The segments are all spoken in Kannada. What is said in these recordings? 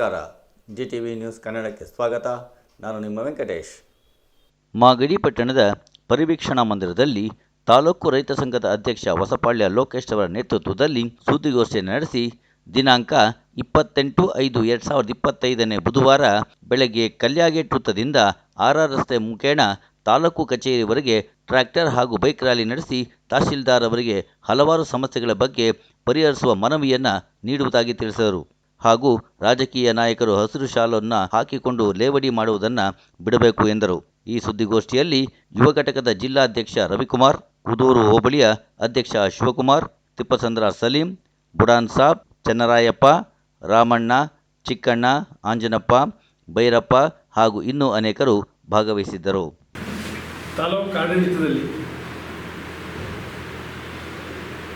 ನಮಸ್ಕಾರ. ಜಿ ಟಿ ವಿ ನ್ಯೂಸ್ ಕನ್ನಡಕ್ಕೆ ಸ್ವಾಗತ. ನಾನು ನಿಮ್ಮ ವೆಂಕಟೇಶ್. ಮಾಗಡಿ ಪಟ್ಟಣದ ಪರಿವೀಕ್ಷಣಾ ಮಂದಿರದಲ್ಲಿ ತಾಲೂಕು ರೈತ ಸಂಘದ ಅಧ್ಯಕ್ಷ ಹೊಸಪಾಳ್ಯ ಲೋಕೇಶ್ ಅವರ ನೇತೃತ್ವದಲ್ಲಿ ಸುದ್ದಿಗೋಷ್ಠಿಯನ್ನು ನಡೆಸಿ ದಿನಾಂಕ ಇಪ್ಪತ್ತೆಂಟು ಐದು ಎರಡು ಸಾವಿರದ ಇಪ್ಪತ್ತೈದನೇ ಬುಧವಾರ ಬೆಳಗ್ಗೆ ಕಲ್ಯಾಗೇಟ್ ವೃತ್ತದಿಂದ ಆರ್ ರಸ್ತೆ ಮುಖೇಣ ತಾಲೂಕು ಕಚೇರಿವರೆಗೆ ಟ್ರ್ಯಾಕ್ಟರ್ ಹಾಗೂ ಬೈಕ್ ರ್ಯಾಲಿ ನಡೆಸಿ ತಹಶೀಲ್ದಾರ್ ಅವರಿಗೆ ಹಲವಾರು ಸಮಸ್ಯೆಗಳ ಬಗ್ಗೆ ಪರಿಹರಿಸುವ ಮನವಿಯನ್ನು ನೀಡುವುದಾಗಿ ತಿಳಿಸಿದರು. ಹಾಗೂ ರಾಜಕೀಯ ನಾಯಕರು ಹಸಿರು ಶಾಲನ್ನು ಹಾಕಿಕೊಂಡು ಲೇವಡಿ ಮಾಡುವುದನ್ನು ಬಿಡಬೇಕು ಎಂದರು. ಈ ಸುದ್ದಿಗೋಷ್ಠಿಯಲ್ಲಿ ಯುವ ಘಟಕದ ಜಿಲ್ಲಾಧ್ಯಕ್ಷ ರವಿಕುಮಾರ್ ಕುದೂರು ಹೋಬಳಿಯ ಅಧ್ಯಕ್ಷ ಶಿವಕುಮಾರ್, ತಿಪ್ಪಸಂದ್ರ ಸಲೀಂ, ಬುಡಾನ್ ಸಾಬ್, ಚನ್ನರಾಯಪ್ಪ, ರಾಮಣ್ಣ, ಚಿಕ್ಕಣ್ಣ, ಆಂಜನಪ್ಪ, ಭೈರಪ್ಪ ಹಾಗೂ ಇನ್ನೂ ಅನೇಕರು ಭಾಗವಹಿಸಿದ್ದರು. ತಾಲೂಕು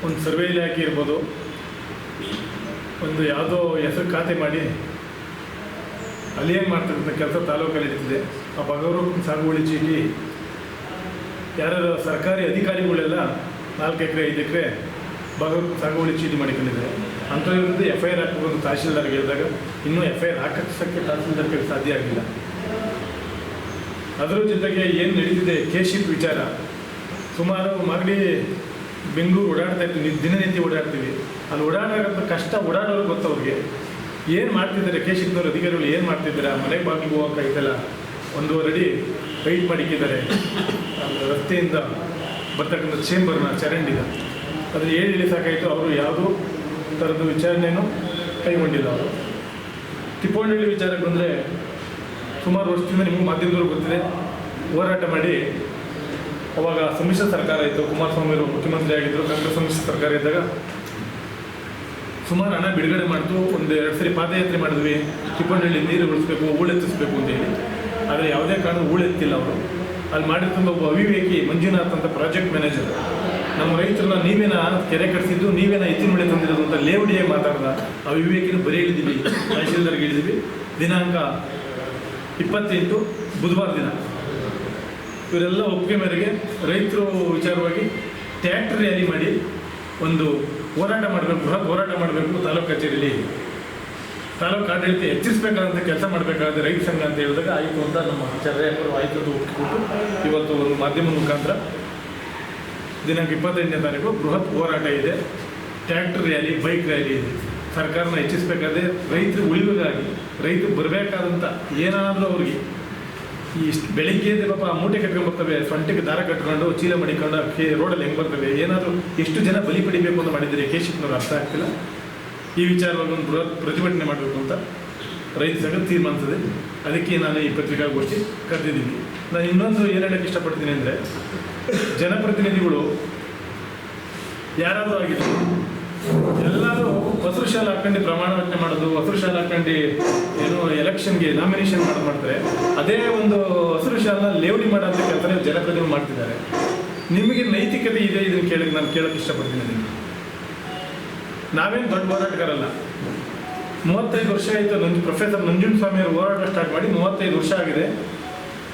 ಒಂದು ಸರ್ವೆ ಇಲಾಖೆ ಇರ್ಬೋದು ಒಂದು ಯಾವುದೋ ಹೆಸರು ಖಾತೆ ಮಾಡಿ, ಅಲ್ಲಿ ಏನು ಮಾಡ್ತಕ್ಕಂಥ ಕೆಲಸ ತಾಲೂಕಲ್ಲಿ ಇರ್ತದೆ ಆ ಬಗವರು ಸಾಗುವಳಿ ಚೀಟಿ, ಯಾರ್ಯಾರು ಸರ್ಕಾರಿ ಅಧಿಕಾರಿಗಳೆಲ್ಲ ನಾಲ್ಕು ಎಕರೆ, ಐದು ಎಕರೆ ಬಗರು, ಸಾಗುವಳಿ ಚೀಟಿ ಮಾಡಿಕೊಂಡಿದ್ದಾರೆ. ಅಂಥವ್ರಿಂದ ಎಫ್ ಐ ಆರ್ ಹಾಕಬೇಕು ತಹಶೀಲ್ದಾರ್ಗೆ ಹೇಳಿದಾಗ ಇನ್ನೂ ಎಫ್ ಐ ಆರ್ ಹಾಕಿಸೋಕ್ಕೆ ತಹಶೀಲ್ದಾರ್ಗೆ ಸಾಧ್ಯ ಆಗಿಲ್ಲ. ಅದರ ಜೊತೆಗೆ ಏನು ನಡೀತಿದೆ? ಕೇಶಿಪ್ ವಿಚಾರ. ಸುಮಾರು ಮಾಗಡಿ ಬೆಂಗಳೂರು ಓಡಾಡ್ತಾ ಇರ್ತೀವಿ ದಿನನಿತ್ಯ ಓಡಾಡ್ತೀವಿ. ಅಲ್ಲಿ ಓಡಾಡೋಂಥ ಕಷ್ಟ ಓಡಾಡೋರು ಗೊತ್ತವ್ರಿಗೆ ಏನು ಮಾಡ್ತಿದ್ದಾರೆ ಕೇಶಿಪ್ನವ್ರ ಅಧಿಕಾರಿಗಳು, ಏನು ಮಾಡ್ತಿದ್ದಾರೆ? ಮನೆಗೆ ಬಾಗಿಲು ಹೋಗೋಕ್ಕಾಯ್ತಲ್ಲ ಒಂದೂವರೆ ಅಡಿ ವೈಟ್ ಮಾಡಿಕ್ಕಿದ್ದಾರೆ. ರಸ್ತೆಯಿಂದ ಬರ್ತಕ್ಕಂಥ ಚೇಂಬರ್ನ ಚರಂಡಿನ ಅದು ಏನು ಹೇಳಿ ಸಾಕಾಯಿತು, ಅವರು ಯಾವುದೂ ಥರದ ವಿಚಾರಣೆಯನ್ನು ಕೈಗೊಂಡಿಲ್ಲ ಅವರು. ತಿಪ್ಪೋಣಹಳ್ಳಿ ವಿಚಾರಕ್ಕೆ ಬಂದರೆ ಸುಮಾರು ವರ್ಷದಿಂದ ನಿಮಗೆ ಮಾಧ್ಯಮದವ್ರಿಗೆ ಗೊತ್ತಿದೆ. ಹೋರಾಟ ಮಾಡಿ ಅವಾಗ ಸಮ್ಮಿಶ್ರ ಸರ್ಕಾರ ಇತ್ತು. ಕುಮಾರಸ್ವಾಮಿ ಅವರು ಮುಖ್ಯಮಂತ್ರಿ ಆಗಿದ್ದರು ಕಾಂಗ್ರೆಸ್ ಸಮ್ಮಿಶ್ರ ಸರ್ಕಾರ ಇದ್ದಾಗ ಸುಮಾರು ಹಣ ಬಿಡುಗಡೆ ಮಾಡಿತು. ಒಂದು ಎರಡು ಸರಿ ಪಾದಯಾತ್ರೆ ಮಾಡಿದ್ವಿ. ಚಿಪ್ಪನಹಳ್ಳಿ ನೀರು ಉಳಿಸ್ಬೇಕು ಹೂಳೆತ್ತಿಸ್ಬೇಕು ಅಂತ ಹೇಳಿ. ಆದರೆ ಯಾವುದೇ ಕಾರಣ ಹೂಳೆತ್ತಿಲ್ಲ ಅವರು. ಅಲ್ಲಿ ಮಾಡಿರ್ತಂಥ ಒಬ್ಬ ಅವಿವೇಕಿ ಮಂಜುನಾಥ್ ಅಂತ ಪ್ರಾಜೆಕ್ಟ್ ಮ್ಯಾನೇಜರ್. ನಮ್ಮ ರೈತರನ್ನ ನೀವೇನ ಕೆರೆ ಕಟ್ಸಿದ್ದು, ನೀವೇನ ಎತ್ತಿನ ಹೊಳೆ ತಂದಿರೋದು ಅಂತ ಲೇವಡಿಯಾಗಿ ಮಾತಾಡ್ದ ಆ ವಿವೇಕಿನ ಬರೀ ಇಳಿದೀವಿ. ತಹಶೀಲ್ದಾರ್ಗೆ ಇಳಿದೀವಿ. ದಿನಾಂಕ ಇಪ್ಪತ್ತೆಂಟು, ಬುಧವಾರ ದಿನ. ಇವರೆಲ್ಲ ಒಪ್ಪಿಗೆ ಮೇರೆಗೆ ರೈತರು ವಿಚಾರವಾಗಿ ಟ್ಯಾಕ್ಟರ್ ರ್ಯಾಲಿ ಮಾಡಿ ಒಂದು ಹೋರಾಟ ಮಾಡಬೇಕು, ಬೃಹತ್ ಹೋರಾಟ ಮಾಡಬೇಕು ತಾಲೂಕು ಕಚೇರಿಯಲ್ಲಿ. ತಾಲೂಕು ಆಡಳಿತ ಹೆಚ್ಚಿಸಬೇಕಾದಂಥ ಕೆಲಸ ಮಾಡಬೇಕಾದ್ರೆ ರೈತ ಸಂಘ ಅಂತ ಹೇಳಿದಾಗ ಆಯಿತು ಅಂತ ನಮ್ಮ ಚರ್ಯವರು ಆಯಿತು ಅಂತ ಒಪ್ಪಿಕೊಟ್ಟು ಇವತ್ತು ಒಂದು ಮಾಧ್ಯಮ ಮುಖಾಂತರ ದಿನಾಂಕ ಇಪ್ಪತ್ತೈದನೇ ತಾರೀಕು ಬೃಹತ್ ಹೋರಾಟ ಇದೆ. ಟ್ಯಾಕ್ಟರ್ ರ್ಯಾಲಿ, ಬೈಕ್ ರ್ಯಾಲಿ ಇದೆ. ಸರ್ಕಾರನ ಹೆಚ್ಚಿಸಬೇಕಾದ್ರೆ ರೈತರು ಉಳಿವಿಗಾಗಿ, ರೈತರು ಬರಬೇಕಾದಂಥ ಏನಾದರೂ ಅವ್ರಿಗೆ ಈ ಬೆಳಿಗ್ಗೆ ಪಾಪ ಮೂಟೆ ಕಟ್ಕೊಂಡು ಬರ್ತವೆ ದಾರ ಕಟ್ಕೊಂಡು, ಚೀಲ ಮಡಿಕೊಂಡು ಕೆ ರೋಡಲ್ಲಿ ಹೆಂಗೆ ಬರ್ತವೆ, ಏನಾದರೂ ಎಷ್ಟು ಜನ ಬಲಿ ಪಡಿಬೇಕು ಅಂತ ಮಾಡಿದರೆ ಕೇಶಿಪ್ನವ್ರು ಅರ್ಥ ಆಗ್ತಿಲ್ಲ. ಈ ವಿಚಾರವಾಗಿ ಒಂದು ಬೃಹತ್ ಪ್ರತಿಭಟನೆ ಮಾಡಬೇಕು ಅಂತ ರೈತ ಸಂಘ ತೀರ್ಮಾನಿಸಿದೆ. ಅದಕ್ಕೆ ನಾನು ಈ ಪತ್ರಿಕಾಗೋಷ್ಠಿ ಕರೆದಿದ್ದೀನಿ. ನಾನು ಇನ್ನೊಂದು ಏನು ಹೇಳೋಕ್ಕೆ ಇಷ್ಟಪಡ್ತೀನಿ ಅಂದರೆ, ಜನಪ್ರತಿನಿಧಿಗಳು ಯಾರಾದರೂ ಆಗಿದ್ರು ಎಲ್ಲರೂ ಹಸಿರು ಶಾಲೆ ಹಾಕೊಂಡು ಪ್ರಮಾಣ ವಚನೆ ಮಾಡೋದು, ಹಸಿರು ಶಾಲೆ ಹಾಕೊಂಡು ಏನು ಎಲೆಕ್ಷನ್ಗೆ ನಾಮಿನೇಷನ್ ಮಾಡೋದು ಮಾಡ್ತಾರೆ. ಅದೇ ಒಂದು ಹಸಿರು ಶಾಲೆ ಲೇವಡಿ ಮಾಡೋಂಥ ಕೆಲಸ ಜನಪ್ರತಿನಿಧಿ ಮಾಡ್ತಿದ್ದಾರೆ. ನಿಮಗೆ ನೈತಿಕತೆ ಇದೆ ಇದನ್ನು ಕೇಳಕ್ಕೆ ನಾನು ಕೇಳೋಕೆ ಇಷ್ಟಪಡ್ತೀನಿ ನಿಮಗೆ ನಾವೇನು ದೊಡ್ಡ ಹೋರಾಟಗಾರಲ್ಲ. ಮೂವತ್ತೈದು ವರ್ಷ ಆಯಿತು, ನಂಜು ಪ್ರೊಫೆಸರ್ ನಂಜುಂಡ ಸ್ವಾಮಿ ಅವರು ಹೋರಾಟ ಸ್ಟಾರ್ಟ್ ಮಾಡಿ ಮೂವತ್ತೈದು ವರ್ಷ ಆಗಿದೆ.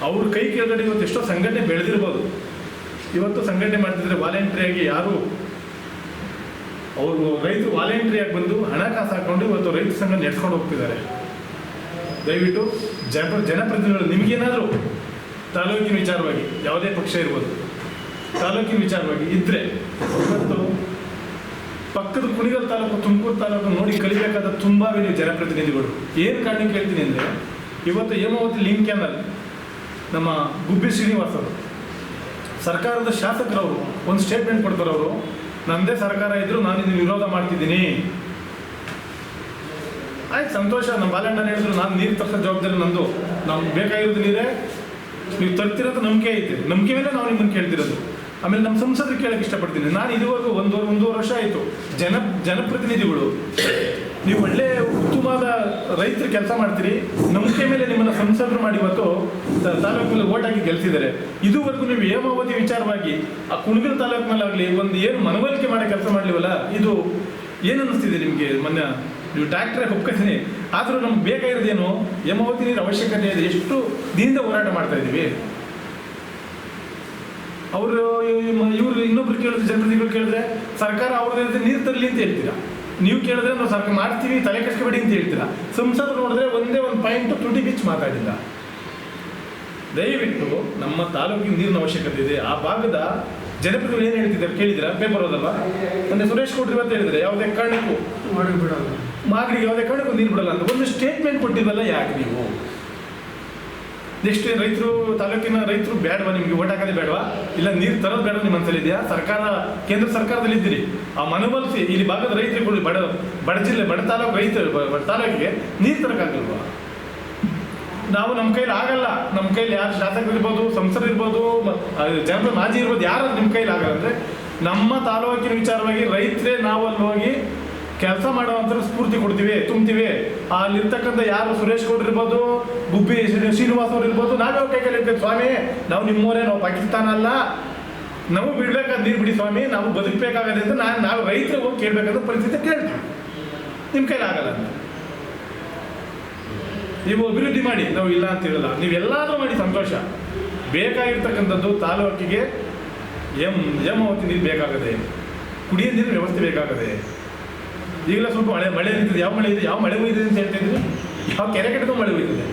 ಅವ್ರ ಕೈ ಕೆಳಗಡೆ ಇವತ್ತು ಎಷ್ಟೋ ಸಂಘಟನೆ ಬೆಳೆದಿರ್ಬೋದು. ಇವತ್ತು ಸಂಘಟನೆ ಮಾಡ್ತಿದ್ರೆ ವಾಲಂಟ್ರಿಯಾಗಿ ಯಾರು ಅವರು ರೈತರು ವಾಲಂಟ್ರಿಯಾಗಿ ಬಂದು ಹಣಕಾಸು ಹಾಕೊಂಡು ಇವತ್ತು ರೈತ ಸಂಘ ನೆಡ್ಸ್ಕೊಂಡು ಹೋಗ್ತಿದ್ದಾರೆ. ದಯವಿಟ್ಟು ಜನ ಜನಪ್ರತಿನಿಧಿಗಳು, ನಿಮಗೇನಾದರೂ ತಾಲೂಕಿನ ವಿಚಾರವಾಗಿ ಯಾವುದೇ ಪಕ್ಷ ಇರ್ಬೋದು, ತಾಲೂಕಿನ ವಿಚಾರವಾಗಿ ಇವತ್ತು ಪಕ್ಕದ ಕುಣಿಗಲ್ ತಾಲೂಕು, ತುಮಕೂರು ತಾಲೂಕು ನೋಡಿ ಕಲಿಬೇಕಾದ ತುಂಬ ಇದೆ ಜನಪ್ರತಿನಿಧಿಗಳು. ಏನು ಕಾರಣ ಹೇಳ್ತೀನಿ ಅಂದರೆ, ಇವತ್ತು ಹೇಮಾವತಿ ಲಿಂಕ್ ಕ್ಯಾನಲ್ ನಮ್ಮ ಗುಬ್ಬಿ ಶ್ರೀನಿವಾಸ ಸರ್ಕಾರದ ಶಾಸಕರವರು, ಒಂದು ಸ್ಟೇಟ್ಮೆಂಟ್ ಕೊಡ್ತಾರೆ ಅವರು ನನ್ನದೇ ಸರ್ಕಾರ ಇದ್ರು ನಾನು ಇದನ್ನು ವಿರೋಧ ಮಾಡ್ತಿದ್ದೀನಿ. ಆಯ್ತು, ಸಂತೋಷ. ನಮ್ಮ ಬಾಲಣ್ಣ ಹೇಳಿದ್ರು, ನಾನು ನೀರು ತಕ್ಕ ಜವಾಬ್ದಾರಿ ನಂದು. ನಮ್ಗೆ ಬೇಕಾಗಿರೋದು ನೀರೇ. ನೀವು ತರ್ತಿರೋದು ನಂಬಿಕೆ ಐತೆ. ನಂಬಿಕೆ ಮೇಲೆ ನಾವು ನಿಮ್ಮನ್ನು ಕೇಳ್ತಿರೋದು. ಆಮೇಲೆ ನಮ್ಮ ಸಂಸದರು ಕೇಳಕ್ಕೆ ಇಷ್ಟಪಡ್ತೀನಿ. ನಾನು ಇದುವರೆಗೂ ಒಂದೂವರೆ ಒಂದೂವರೆ ವರ್ಷ ಆಯಿತು. ಜನ, ಜನಪ್ರತಿನಿಧಿಗಳು, ನೀವು ಒಳ್ಳೆ ಉತ್ತಮವಾದ ರೈತರು ಕೆಲಸ ಮಾಡ್ತೀರಿ ನಂಬಿಕೆ ಮೇಲೆ ನಿಮ್ಮನ್ನು ಸಂಸದರು ಮಾಡಿ ಇವತ್ತು ತಾಲೂಕಿನಲ್ಲಿ ಓಟ್ ಹಾಕಿ ಗೆಲ್ತಿದ್ದಾರೆ ಇದುವರೆಗೂ ನೀವು ಹೇಮಾವತಿ ವಿಚಾರವಾಗಿ ಆ ಕುಣಗಲ್ ತಾಲೂಕಿನಲ್ಲಾಗಲಿ ಒಂದು ಏನು ಮನವೊಲಿಕೆ ಮಾಡೋ ಕೆಲಸ ಮಾಡಲಿವಲ್ಲ, ಇದು ಏನು ಅನ್ನಿಸ್ತಿದೆ ನಿಮಗೆ ಮೊನ್ನೆ? ನೀವು ಟ್ಯಾಕ್ಟ್ರೆ ಒಪ್ಕೋತೀನಿ ಆದರೂ ನಮ್ಗೆ ಬೇಕಾಗಿರೋದೇನು ಹೇಮಾವತಿ ನೀರು ಅವಶ್ಯಕತೆ ಇದೆ. ಎಷ್ಟು ದಿನದಿಂದ ಹೋರಾಟ ಮಾಡ್ತಾ ಇದ್ದೀವಿ? ಅವರು ಇವರು ಇನ್ನೊಬ್ರು ಕೇಳಿದ್ರೆ, ಜನಪ್ರತಿನಿಧಿಗಳು ಕೇಳಿದ್ರೆ, ಸರ್ಕಾರ ಅವ್ರದ್ದು ನೀರು ತರಲಿ ಅಂತ ಹೇಳ್ತೀರಾ? ನೀವು ಕೇಳಿದ್ರೆ ನಾವು ಸರ್ಕಾರ ಮಾಡ್ತೀವಿ ತಲೆ ಕಷ್ಟಬೇಡಿ ಅಂತ ಹೇಳ್ತೀರಾ? ಸಂಸದರು ನೋಡಿದ್ರೆ ಒಂದೇ ಒಂದು ಪಾಯಿಂಟ್ ತುಟಿ ಬಿಚ್ಚಿ ಮಾತಾಡಿಲ್ಲ. ದಯವಿಟ್ಟು ನಮ್ಮ ತಾಲೂಕಿಗೆ ನೀರಿನ ಅವಶ್ಯಕತೆ ಇದೆ. ಆ ಭಾಗದ ಜನಪ್ರತಿನಿಧಿಗಳು ಏನು ಹೇಳ್ತಿದ್ದಾರೆ ಕೇಳಿದಿರಾ ಪೇಪರ್ ಓದಲ್ಲ ಅಂದ್ರೆ ಸುರೇಶ್ ಕೊಟ್ರಿ ಅಂತ ಹೇಳಿದ್ರೆ ಯಾವುದೇ ಕಾರಣಕ್ಕೂ ಮಾಡಿ ಬಿಡಲ್ಲ ಮಾಗಡಿಗೆ ಯಾವುದೇ ಕಾರಣಕ್ಕೂ ನೀರು ಬಿಡಲ್ಲ ಅಂತ. ಒಂದು ಸ್ಟೇಟ್ಮೆಂಟ್ ಕೊಟ್ಟಿದ್ದಲ್ಲ ಯಾಕೆ ನೀವು? ನೆಕ್ಸ್ಟ್ ರೈತರು, ತಾಲೂಕಿನ ರೈತರು ಬೇಡವಾ ನಿಮ್ಗೆ ಓಟ್ ಹಾಕೋದೇ ಬೇಡವಾ ಇಲ್ಲ ನೀರು ತರೋದು ಬೇಡ ನಿಮ್ಮ ಇದೆಯಾ ಸರ್ಕಾರ, ಕೇಂದ್ರ ಸರ್ಕಾರದಲ್ಲಿ ಇದ್ದೀರಿ ಆ ಮನವೊಲಿಸಿ ಇಲ್ಲಿ ಭಾಗದ ರೈತರುಗಳು ಬಡ ಬಡ ಜಿಲ್ಲೆ, ಬಡ ತಾಲೂಕು ರೈತರು ತಾಲೂಕಿಗೆ ನೀರು ತರಕ್ಕಾಗಲ್ವಾ ನಾವು ನಮ್ಮ ಕೈಲಿ ಆಗಲ್ಲ. ನಮ್ಮ ಕೈಲಿ ಯಾರು ಶಾಸಕರು ಇರ್ಬೋದು ಇರ್ಬೋದು ಜನರ ಮಾಜಿ ಇರ್ಬೋದು ಯಾರು ನಿಮ್ಮ ಕೈಲಿ ಆಗಲ್ಲ ಅಂದ್ರೆ ನಮ್ಮ ತಾಲೂಕಿನ ವಿಚಾರವಾಗಿ ರೈತರೇ ನಾವು ಅಲ್ಲಿ ಹೋಗಿ ಕೆಲಸ ಮಾಡುವಂತ ಸ್ಫೂರ್ತಿ ಕೊಡ್ತೀವಿ ತುಂಬ್ತೀವಿ ಅಲ್ಲಿರ್ತಕ್ಕಂಥ ಯಾರು ಸುರೇಶ್ ಗೌಡ್ರು ಇರ್ಬೋದು, ಗುಬ್ಬಿ ಶ್ರೀ- ಶ್ರೀನಿವಾಸ್ ಅವ್ರು ಇರ್ಬೋದು, ನಾವೇ ಕೈ ಕೈಲಿ ಸ್ವಾಮಿ. ನಾವು ನಿಮ್ಮವರೇ ನಾವು ಪಾಕಿಸ್ತಾನ ಅಲ್ಲ. ನಾವು ಬಿಡ್ಬೇಕಾದ ನೀರು ಬಿಡಿ ಸ್ವಾಮಿ, ನಾವು ಬದುಕಬೇಕಾಗದೆ ಅಂತ ನಾನು ನಾವು ರೈತರು ಹೋಗಿ ಕೇಳಬೇಕಾದ ಪರಿಸ್ಥಿತಿ ಕೇಳ್ತೀವಿ. ನಿಮ್ಮ ಕೈಲಿ ಆಗಲ್ಲ ಅಂತ. ನೀವು ಅಭಿವೃದ್ಧಿ ಮಾಡಿ. ನಾವು ಇಲ್ಲ ಅಂತ ಹೇಳಲ್ಲ. ನೀವೆಲ್ಲಾದ್ರೂ ಮಾಡಿ ಸಂತೋಷ. ಬೇಕಾಗಿರ್ತಕ್ಕಂಥದ್ದು ತಾಲೂಕಿಗೆ ಎಂ ಅವತ್ತಿ ನೀರು ಬೇಕಾಗದೆ, ಕುಡಿಯೋ ನೀರು ವ್ಯವಸ್ಥೆ ಬೇಕಾಗದೆ ಈಗಲೇ ಸ್ವಲ್ಪ ಮಳೆ ಮಳೆ ನಿಂತಿದೆ. ಯಾವ ಮಳೆ ಇದೆ? ಯಾವ ಮಳೆ ಇದೆ ಅಂತ ಹೇಳ್ತಿದ್ರು ಯಾವ ಕೆರೆ ಕಟ್ಟದ ಮಳೆ ಹೋಯ್ತಿದೆ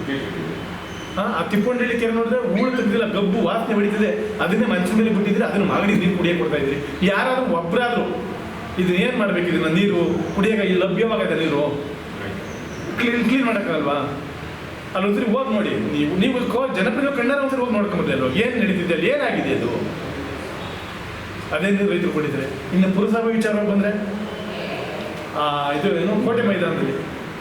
ಹಾಂ ಆ ತಿಪ್ಪೊಂಡಳ್ಳಿ ಕೆರೆ ನೋಡಿದ್ರೆ ಹೂಳು ತೆಗ್ದಿಲ್ಲ, ಗಬ್ಬು ವಾಸನೆ ಹೊಡಿತಿದೆ ಅದನ್ನೇ ಮಂಚ ಮೇಲೆ ಬಿಟ್ಟಿದ್ರೆ ಅದನ್ನು ಮಾಗಡಿ ನೀರು ಕುಡಿಯಕ್ಕೆ ಕೊಡ್ತಾ ಇದ್ರಿ. ಯಾರಾದ್ರೂ ಒಬ್ಬರಾದ್ರು ಇದು ಏನು ಮಾಡ್ಬೇಕು ಇದನ್ನ, ನೀರು ಇಲ್ಲಿ ಲಭ್ಯವಾಗದೆ ನೀರು? Clean clean ಮಾಡೋಕ್ಕಾಗಲ್ವಾ? ಅಲ್ಲೊಂದ್ಸರಿ ಹೋಗಿ ನೋಡಿ. ನೀವು ನೀವು ಜನಪ್ರಿಯ ಕಣ್ಣಾರ ಒಂದ್ಸರಿ ಹೋಗಿ ನೋಡ್ಕೊಂಬರ್ಲಿ ಅಲ್ವ? ಏನು ನಡೀತಿದೆ ಅಲ್ಲಿ? ಏನಾಗಿದೆ ಅದು? ಅದೇ ನೀವು ರೈತರು ಕೊಟ್ಟಿದ್ರೆ ಇನ್ನು ಪುರಸಭೆ ವಿಚಾರ ಬಂದರೆ? ಇದು ಏನು ಕೋಟೆ ಮೈದಾನದಲ್ಲಿ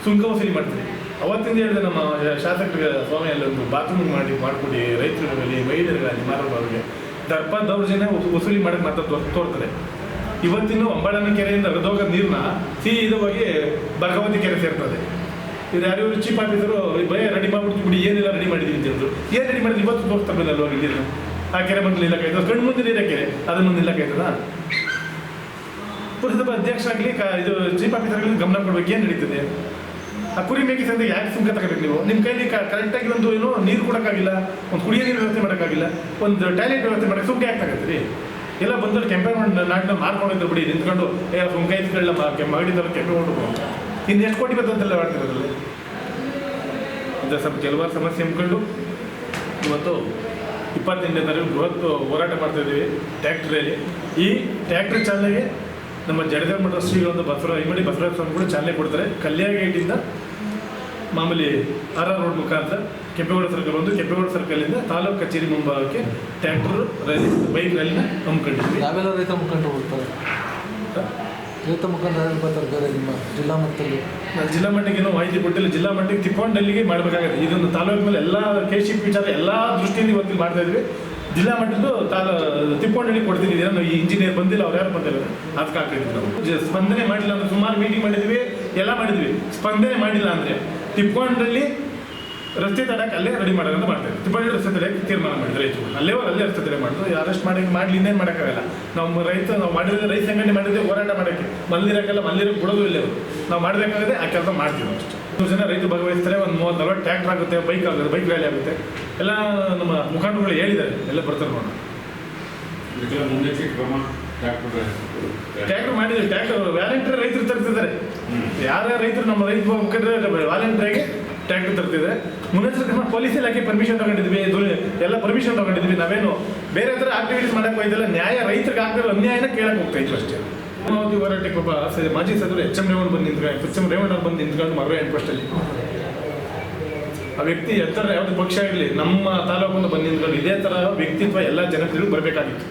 ಸುಂಕ ವಸೂಲಿ ಮಾಡ್ತೀನಿ ಅವತ್ತಿಂದ ಹೇಳಿದೆ ನಮ್ಮ ಶಾಸಕರಿಗೆ ಸ್ವಾಮಿ ಅಲ್ಲಿ ಒಂದು ಬಾತ್ರೂಮ್ ಮಾಡಿ, ಮಾಡಿಕೊಡಿ ರೈತರುಗಳಲ್ಲಿ ಮಹಿಳೆಯರಿಗಾಗಲಿ ಮಾರೋರಿಗೆ ದರ್ಪ ದೌರ್ಜನ್ಯ ವಸೂ- ವಸೂಲಿ ಮಾಡಕ್ಕೆ ಮಾತ್ರ ತೋರ್- ತೋರ್ತಾರೆ ಇವತ್ತಿನ ಅಂಬಾಳನ ಕೆರೆಯಿಂದ ಹರಿದೋಗ ನೀರನ್ನ ಸೀದವಾಗಿ ಭಗವತಿ ಕೆರೆ ಸೇರ್ತದೆ. ಇದು ಯಾರು ರುಚಿ ಆಫೀಸರು ಭಯ ರೆಡಿ ಮಾಡ್ಬಿಟ್ಟು ಬಿಡಿ, ಏನೆಲ್ಲ ರೆಡಿ ಮಾಡಿದೀವಿ ಅಂತ ಹೇಳಿದ್ರು. ಏನು ರೆಡಿ ಮಾಡಿದ್ರು ಇವತ್ತು ತೋರಿಸ್ತಾ ಬಂದಲ್ವ ಆ ಕೆರೆ ಬಂದು ನಿಲ್ಲಕ್ಕಾಯ್ತದ? ಕಣ್ಣು ಮುಂದೆ ಕೆರೆ. ಅದನ್ನು ನಿಲ್ಲಕ್ಕಾಯ್ತದ? ಪುರಸಭಾ ಅಧ್ಯಕ್ಷ ಆಗಲಿ ಇದು ಚೀಫ್ ಆಫೀಸರ್ಗಳಿಗೆ ಗಮನ ಕೊಡ್ಬೇಕು. ಏನು ನಡೀತದೆ? ಆ ಕುರಿ ಮೇಕೆ ಸಂತೆ ಯಾಕೆ ಸುಮ್ಮನೆ ತಗೋಬೇಕು ನೀವು? ನಿಮ್ಮ ಕೈಲಿ ಕರೆಕ್ಟಾಗಿ ಒಂದು ಏನು ನೀರು ಕೊಡೋಕ್ಕಾಗಿಲ್ಲ, ಒಂದು ಕುಡಿಯೋ ನೀರು ವ್ಯವಸ್ಥೆ ಮಾಡೋಕ್ಕಾಗಿಲ್ಲ, ಒಂದು ಟಾಯ್ಲೆಟ್ ವ್ಯವಸ್ಥೆ ಮಾಡೋಕ್ಕೆ ಸುಮ್ಮನೆ ಯಾಕೆ ತಗೋತೀರಿ? ಎಲ್ಲ ಬಂದವ್ರು ಕೆಂಪೆ ನಾಟನ ಮಾರ್ಕೊಂಡಿದ್ರು ಬಿಡಿ, ನಿಂತ್ಕೊಂಡು, ಏ ಇಸ್ಕೊಳ್ಳ ಮಗಡಿದವ್ರು ಕೆಂಪೆ ಹೊಡ್ಬೇಕು ಇನ್ನು ಎಷ್ಟು ಕೋಟಿ ಬರ್ತಂತೆಲ್ಲ ಮಾಡ್ತಿರೋದ್ರಲ್ಲಿ ಇದು ಸ್ವಲ್ಪ ಕೆಲವಾರು ಸಮಸ್ಯೆ ಹಮ್ಮಿಕೊಂಡು ಇವತ್ತು ಇಪ್ಪತ್ತೆಂಟನೇ ತಾರೀಕು ಬೃಹತ್ ಹೋರಾಟ ಮಾಡ್ತಾ ಇದ್ದೀವಿ, ಟ್ಯಾಕ್ಟ್ರಿಯಲ್ಲಿ. ಈ ಟ್ಯಾಕ್ಟ್ರಿ ಚಾಲನೆಗೆ ನಮ್ಮ ಜಡದೇವ ಮಠ ಶ್ರೀಗಳೊಂದು ಬಸವರಾಜ ಇಮ್ಮಡಿ ಬಸವರಾಜ ಕೂಡ ಚಾಲನೆ ಕೊಡ್ತಾರೆ. ಕಲ್ಯಾಣ ಗೇಟಿಂದ ಮಾಮೂಲಿ ಆರ್ ಆರ್ ರೋಡ್ ಮುಖಾಂತರ ಕೆಂಪೇಗೌಡ ಸರ್ಕಲ್ ಒಂದು ಕೆಂಪೇಗೌಡ ಸರ್ಕಲಿಂದ ತಾಲೂಕು ಕಚೇರಿ ಮುಂಭಾಗಕ್ಕೆ ಟ್ಯಾಕ್ಟರ್ ರೈಲ್ ಬೈಕ್ ರ್ಯಾಲಿನ ಹಮ್ಮಿಕೊಂಡಿದ್ವಿ. ರೈತ ಮುಖಂಡರು ಹೋಗ್ತಾರೆ ರೈತ ಮುಖಂಡರು ಯಾರು ಬರ್ತಾರೆ ಬೇರೆ ನಿಮ್ಮ ಜಿಲ್ಲಾ ಮಟ್ಟದಲ್ಲಿ? ನಾನು ಜಿಲ್ಲಾ ಮಟ್ಟಕ್ಕೆ ಏನೋ ಮಾಹಿತಿ ಕೊಟ್ಟಿಲ್ಲ. ಜಿಲ್ಲಾ ಮಟ್ಟಕ್ಕೆ ತಿಪ್ಪೊಂಡಲ್ಲಿಗೆ ಮಾಡಬೇಕಾಗುತ್ತೆ. ಇದೊಂದು ತಾಲೂಕು ಮೇಲೆ ಎಲ್ಲ ಕೇಶಿಪ್ ವಿಚಾರ ಎಲ್ಲ ದೃಷ್ಟಿಯಿಂದ ಇವತ್ತಿಗೆ ಮಾಡ್ತಾ ಇದ್ವಿ. ಜಿಲ್ಲಾ ಮಟ್ಟದ್ದು ತಾಲ ತಿಪ್ಪೊಂಡಳ್ಳಿ ಕೊಡ್ತೀನಿ. ಇದೇನು ಈ ಇಂಜಿನಿಯರ್ ಬಂದಿಲ್ಲ, ಅವ್ರು ಯಾರು ಬಂದಿಲ್ಲ. ಅದಕ್ಕೆ ಹಾಕಿದ್ವಿ ನಾವು. ಸ್ಪಂದನೆ ಮಾಡಿಲ್ಲ ಅಂದ್ರೆ ಸುಮಾರು ಮೀಟಿಂಗ್ ಮಾಡಿದ್ವಿ, ಎಲ್ಲ ಮಾಡಿದ್ವಿ. ಸ್ಪಂದನೆ ಮಾಡಿಲ್ಲ ಅಂದರೆ ತಿಪ್ಪೊಂಡಲ್ಲಿ ರಸ್ತೆ ತಡಕ್ಕೆ ಅಲ್ಲೇ ರೆಡಿ ಮಾಡೋದಂತ ಮಾಡ್ತಾರೆ ತಿಪ್ಪಳ್ಳಿ ರಸ್ತೆ ತಡೆಯಕ್ಕೆ ತೀರ್ಮಾನ ಮಾಡಿದ್ರು ರೈತರು. ಅಲ್ಲೇ ಅಲ್ಲೇ ರಸ್ತೆ ತಡೆ ಮಾಡಿದ್ರು. ಅರೆಸ್ಟ್ ಮಾಡಿ ಮಾಡಲಿ ಇನ್ನೇನು ಮಾಡೋಕ್ಕಾಗಲ್ಲ ನಾವು ರೈತ ನಾವು ಮಾಡಿದ್ರೆ ರೈತ ಸಂಘಟನೆ ಮಾಡಿದ್ರೆ ಹೋರಾಟ ಮಾಡೋಕ್ಕೆ. ಮಲ್ಲಿರಕ್ಕೆಲ್ಲ ಮಲ್ಲಿರಕ್ಕೆ ಬಿಡೋದು ಇಲ್ಲ ಅವರು ನಾವು ಮಾಡಬೇಕಾಗಿದೆ ಆ ಕೆಲಸ ಮಾಡ್ತೀವಿ ಅಷ್ಟು. ಮೂರು ಜನ ರೈತರು ಭಾಗವಹಿಸ್ತಾರೆ ಒಂದು ಮೂವತ್ತು ನಲ್ವತ್ತು ಟ್ಯಾಕ್ಟರ್ ಆಗುತ್ತೆ ಬೈಕ್ ಆಗುತ್ತೆ ಬೈಕ್ ರ್ಯಾಲಿ ಆಗುತ್ತೆ. ಎಲ್ಲ ನಮ್ಮ ಮುಖಂಡರುಗಳು ಹೇಳಿದ್ದಾರೆ. ಎಲ್ಲ ಬರ್ತಾರೆ ನೋಡೋಣ ಟ್ಯಾಕ್ಟರ್ ಮಾಡಿದ್ರೆ ಟ್ಯಾಕ್ಟರ್ ವ್ಯಾಲೆಂಟ್ರಿ ರೈತರು ತರ್ತಿದ್ದಾರೆ. ಯಾರ ರೈತರು ನಮ್ಮ ರೈತ ಮುಖಂಡರ ವ್ಯಾಲೆಂಟ್ರಿಗೆ ಟ್ಯಾಕ್ಟರ್ ತರ್ತಿದೆ. ಮುನ್ನೆಚ್ಚರಿಕೆ ಪೊಲೀಸ್ ಇಲಾಖೆ ಪರ್ಮಿಷನ್ ತಗೊಂಡಿದ್ವಿ. ಎಲ್ಲ ಪರ್ಮಿಷನ್ ತಗೊಂಡಿದ್ವಿ. ನಾವೇನು ಬೇರೆ ಥರ ಆಕ್ಟಿವಿಟೀಸ್ ಮಾಡಕ್ಕೆ ಹೋಯ್ತಿಲ್ಲ. ನ್ಯಾಯ ರೈತರಿಗೆ ಆಗ್ತಿರೋ ಅನ್ಯಾಯನ ಕೇಳಕ್ಕೆ ಹೋಗ್ತಾ ಇತ್ತು ಅಷ್ಟೇ. ಮಾವತಿ ಹೋರಾಟಕ್ಕೆ ಒಬ್ಬ ಮಾಜಿ ಸಚಿವರು ಎಚ್ ಎಂ ರೇವಣ್ಣ ಬಂದು ನಿಂತ್ಕೊಂಡು ಎಚ್ ಎಂ ರೇವಣ್ಣ ಬಂದು ನಿಂತ್ಕೊಂಡು ಮರವೆ ಅಲ್ಲಿ? ಆ ವ್ಯಕ್ತಿ ಎತ್ತರ ಯಾವುದು ಪಕ್ಷ ಇರಲಿ, ನಮ್ಮ ತಾಲೂಕಿಂದ ಬಂದು ನಿಂತ್ಕೊಂಡು ಇದೇ ಥರ ವ್ಯಕ್ತಿತ್ವ ಎಲ್ಲ ಜನತೆಗೂ ಬರಬೇಕಾಗಿತ್ತು.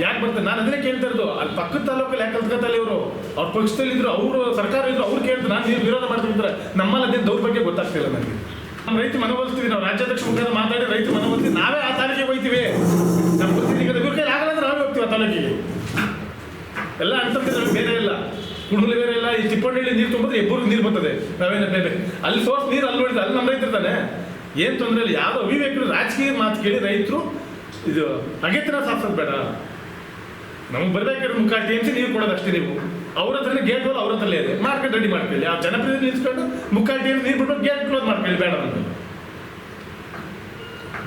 ಯಾಕೆ ಬರ್ತಾರೆ? ನಾನು ಅದನ್ನೇ ಕೇಳ್ತಾ ಇರೋದು. ಅಲ್ಲಿ ಪಕ್ಕದ ತಾಲೂಕಲ್ಲಿ ಯಾಕೆ ಕಲ್ತ್ಕೊತಲ್ಲ ಇವರು? ಅವ್ರ ಪಕ್ಷದಲ್ಲಿ ಇದ್ರು, ಅವರು ಸರ್ಕಾರ ಇದ್ರು, ಅವ್ರು ಕೇಳ್ತಾರೆ. ನಾನು ನೀವು ವಿರೋಧ ಮಾಡ್ತಿರ್ತಾರೆ. ನಮ್ಮಲ್ಲಿ ಅದೇ ಬಗ್ಗೆ ಗೊತ್ತಾಗ್ತಿಲ್ಲ ನನಗೆ. ನಮ್ಮ ರೈತ ಮನವೊಲಿಸ್ತೀವಿ. ನಾವು ರಾಜ್ಯಾಧ್ಯಕ್ಷ ಮುಖಾಂತರ ಮಾತಾಡಿ ರೈತ ಮನವೊಲಿಸ್ತೀವಿ. ನಾವೇ ಆ ತಾಲೂಕಿಗೆ ಹೋಗ್ತೀವಿ ನಮ್ಮ ಪ್ರತಿನಿಧಿಗಳು ಇವ್ರ ಕೈಲಿ ಆಗಲ್ಲ ಅಂದ್ರೆ ನಾವೇ ಹೋಗ್ತೀವಿ ಆ ತಾಲೂಕಿಗೆ. ಎಲ್ಲ ಅಂತಂದ್ರೆ ಬೇರೆ ಇಲ್ಲ. ಕುಡುಗಲು ಬೇರೆ ಇಲ್ಲ. ಈ ತಿಪ್ಪಣ್ಣಿ ನೀರು ತುಂಬಿದ್ರೆ ಇಬ್ಬರು ನೀರು ಬರ್ತದೆ. ನಾವೇನ ಬೇರೆ. ಅಲ್ಲಿ ಸೋರ್ಸ್ ನೀರು ಅಲ್ಲಿ ನೋಡಿದ್ರೆ ಅಲ್ಲಿ ನಮ್ಮ ರೈತರು ತಾನೆ ಏನು ತೊಂದರೆ ಇಲ್ಲ. ಯಾವುದೋ ಅವಿವೇಕರು ರಾಜಕೀಯ ಮಾತು ಕೇಳಿ ರೈತರು ಇದು ಅಗತ್ಯನ ಸಾಧಿಸೋದು ಬೇಡ. ನಮ್ಗೆ ಬರ್ಬೇಕಾದ್ರೆ ಮುಖ ಟಿಎಂಸಿ ನೀವು ಕೊಡೋದು ಅಷ್ಟೇ ನೀವು. ಅವ್ರ ಹತ್ರ ಗೇಟ್ ಅವ್ರ ಹತ್ರಲ್ಲೇ ಇದೆ. ಮಾರ್ಕೆಟ್ ರೆಡಿ ಮಾಡ್ಕೊಳ್ಳಿ. ಆ ಜನಪ್ರತಿನಿಧಿ ನಿಲ್ಸ್ಕೊಂಡು ಮುಖ ಟಿಎಂಸಿ ನೀರು ಬಿಟ್ಟು ಗೇಟ್ ಕ್ಲೋಸ್ ಮಾಡ್ಕೊಳ್ಳಿ. ಬೇಡ ನಮಗೆ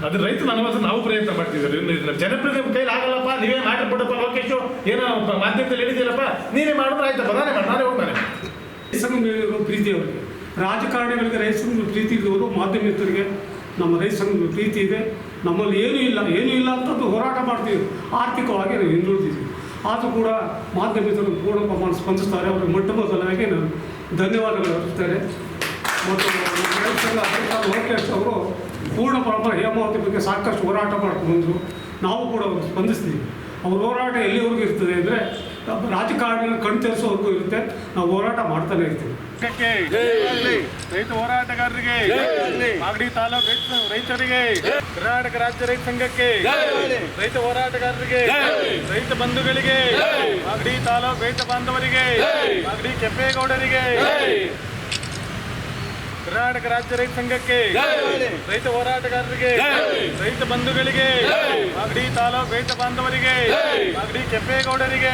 ಅದು ರೈತ ನನ್ನ ನಾವು ಪ್ರಯತ್ನ ಮಾಡ್ತಿದ್ದೀವಿ. ಜನಪ್ರತಿನಿಧಿ ಕೈಲಿ ಆಗಲ್ಲಪ್ಪ, ನೀವೇ ಮಾಡಿಬಿಡಪ್ಪ ಲೋಕೇಶು. ಏನೋ ಮಾಧ್ಯಮದಲ್ಲಿ ಹೇಳಿದ್ದೀರಪ್ಪ. ನೀನೇ ಮಾಡಿದ್ರೆ ಆಯ್ತಪ್ಪ ನಾನೇ ಮಾಡಿ. ನಾನೇ ಹೋಗ್ತಾನೆ. ರೈತರ ಪ್ರೀತಿ ಅವರಿಗೆ ರಾಜಕಾರಣಿಗಳಿಗೆ ರೈತರ ಪ್ರೀತಿ ಇದ್ದವರು ಮಾಧ್ಯಮಿಕರಿಗೆ ನಮ್ಮ ರೈತರ ಪ್ರೀತಿ ಇದೆ. ನಮ್ಮಲ್ಲಿ ಏನೂ ಇಲ್ಲ ಏನೂ ಇಲ್ಲ ಅಂತಂದು ಹೋರಾಟ ಮಾಡ್ತೀವಿ. ಆರ್ಥಿಕವಾಗಿ ನಾವು ಆದರೂ ಕೂಡ ಮಾಧ್ಯಮಿಕರು ಪೂರ್ಣ ಪ್ರಮಾಣ ಸ್ಪಂದಿಸ್ತಾರೆ. ಅವರಿಗೆ ಮೊಟ್ಟ ಮೊದಲಾಗಿ ನಾನು ಧನ್ಯವಾದಗಳು ಅರ್ಪಿಸ್ತೇನೆ. ಮತ್ತು ಲೋಕೇಶ್ ಅವರು ಪೂರ್ಣ ಪ್ರಮಾಣ ಹೇಮಾವತಿ ಬಗ್ಗೆ ಸಾಕಷ್ಟು ಹೋರಾಟ ಮಾಡ್ಕೊಂಡು ನಾವು ಕೂಡ ಅವರು ಸ್ಪಂದಿಸ್ತೀವಿ. ಅವ್ರ ಹೋರಾಟ ಎಲ್ಲಿವರೆಗೂ ಇರ್ತದೆ ಅಂದರೆ ರಾಜಕಾರಣಿಗಳ ಕಣ್ತರಿಸೋವರೆಗೂ ಇರುತ್ತೆ. ನಾವು ಹೋರಾಟ ಮಾಡ್ತಾನೆ ಇರ್ತೀವಿ. ರೈತ ಹೋರಾಟಗಾರರಿಗೆ ಮಾಗಡಿ ತಾಲೂಕು ರೈತ ರೈತರಿಗೆ ಕರ್ನಾಟಕ ರಾಜ್ಯ ರೈತ ಸಂಘಕ್ಕೆ ರೈತ ಹೋರಾಟಗಾರರಿಗೆ ರೈತ ಬಂಧುಗಳಿಗೆ ಮಾಗಡಿ ತಾಲೂಕು ರೈತ ಬಾಂಧವರಿಗೆ ಮಾಗಡಿ ಕೆಂಪೇಗೌಡರಿಗೆ ಕರ್ನಾಟಕ ರಾಜ್ಯ ರೈತ ಸಂಘಕ್ಕೆ ರೈತ ಹೋರಾಟಗಾರರಿಗೆ ರೈತ ಬಂಧುಗಳಿಗೆ ಮಾಗಡಿ ತಾಲೂಕು ರೈತ ಬಾಂಧವರಿಗೆ ಮಾಗಡಿ ಕೆಂಪೇಗೌಡರಿಗೆ